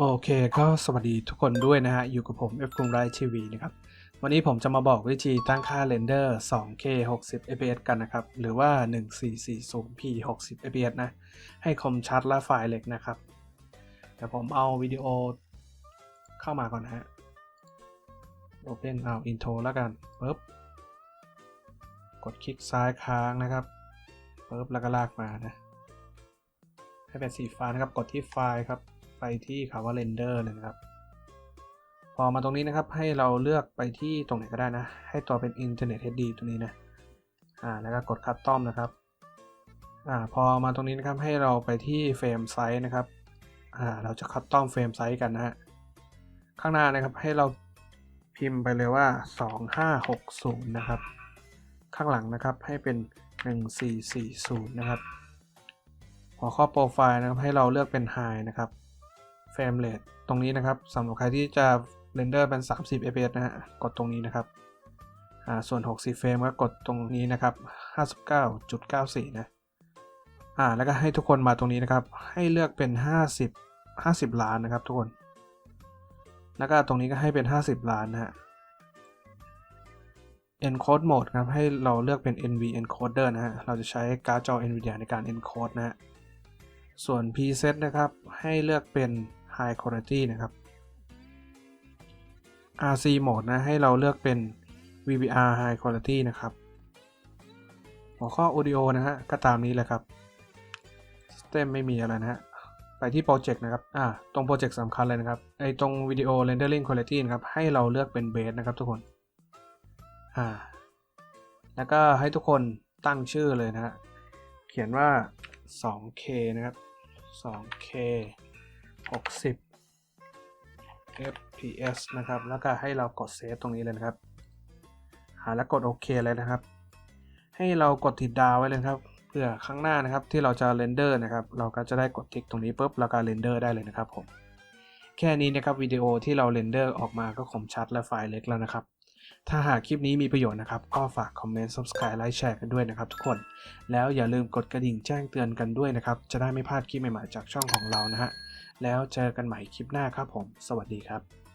โอเคก็สวัสดีทุกคนด้วยนะฮะ อยู่กับผม F กรุงไรทีวีนะครับ วันนี้ผมจะมาบอกวิธีตั้งค่าเรนเดอร์ 2K 60 fps กันนะครับ หรือว่า 1440p 60 fps นะ ให้คมชัดและไฟล์เล็กนะครับ แต่ผมเอาวิดีโอเข้ามาก่อนนะฮะ Open เอา Intro แล้วกันปึ๊บ กดคลิกซ้ายค้างนะครับปึ๊บแล้วก็ลากมานะ ให้เป็นสีฟ้านะครับ กดที่ไฟล์ครับ ไปที่คำว่า render เลยนะครับ พอมาตรงนี้นะครับให้เราเลือกไปที่ตรงไหนก็ได้นะ ให้ตัวเป็น Internet HD ตัวนี้นะอ่าแล้วก็กด Custom นะครับอ่าพอมาตรงนี้นะครับให้เราไปที่ Frame Size นะครับอ่าเราจะ Custom Frame Size กันนะฮะข้างหน้านะครับให้เราพิมพ์ไปเลยว่า 2560 นะครับ ข้างหลังนะครับให้เป็น 1440 นะครับ หัวข้อโปรไฟล์นะครับให้เราเลือกเป็น High นะครับ Frame Rate ตรงนี้นะครับสำหรับใครที่จะเรนเดอร์เป็น 30 fps นะฮะกดตรงนี้นะครับอ่าส่วน 60 เฟรมก็กดตรงนี้นะครับ 59.94 นะ อ่า แล้วก็ให้ทุกคนมาตรงนี้นะครับ ให้เลือกเป็น 50 50 ล้านนะครับทุกคน แล้วก็ตรงนี้ก็ให้เป็น 50 ล้านนะฮะ encode mode ครับ ให้เราเลือกเป็น NV encoder นะฮะ เราจะใช้การ์ดจอ NVIDIA ในการ encode นะฮะ ส่วน preset นะครับ ให้เลือกเป็น high quality นะครับ RC mode นะ ให้เราเลือกเป็น VBR high quality นะครับ หัวข้อ audio นะฮะ ก็ตามนี้เลยครับ system ไม่มีอะไรนะฮะ ไปที่โปรเจกต์นะครับ อ่า ตรงโปรเจกต์สำคัญเลยนะครับ ไอตรงวิดีโอ rendering quality นะครับ ให้เราเลือกเป็น base นะครับทุกคน อ่า แล้วก็ให้ทุกคนตั้งชื่อเลยนะฮะ เขียนว่า 2K นะครับ 2K 60 fps นะครับ แล้วก็ให้เรากดเซฟตรงนี้เลยนะครับ หาแล้วกดโอเคเลยนะครับ ให้เรากดติดดาวไว้เลยครับเพื่อข้างหน้านะครับที่เราจะเรนเดอร์นะครับ เราก็จะได้กดทิกตรงนี้ปุ๊บแล้วก็เรนเดอร์ได้เลยนะครับผมแค่นี้นะครับวิดีโอที่เราเรนเดอร์ออกมาก็คมชัดและไฟล์เล็กแล้วนะครับ ถ้าหากคลิปนี้มีประโยชน์นะครับ ก็ฝากคอมเมนต์ subscribe ไลค์แชร์กันด้วยนะครับทุกคน แล้วอย่าลืมกดกระดิ่งแจ้งเตือนกันด้วยนะครับ จะได้ไม่พลาดคลิปใหม่ๆจากช่องของเรานะฮะ แล้วเจอกันใหม่คลิปหน้าครับผม สวัสดีครับ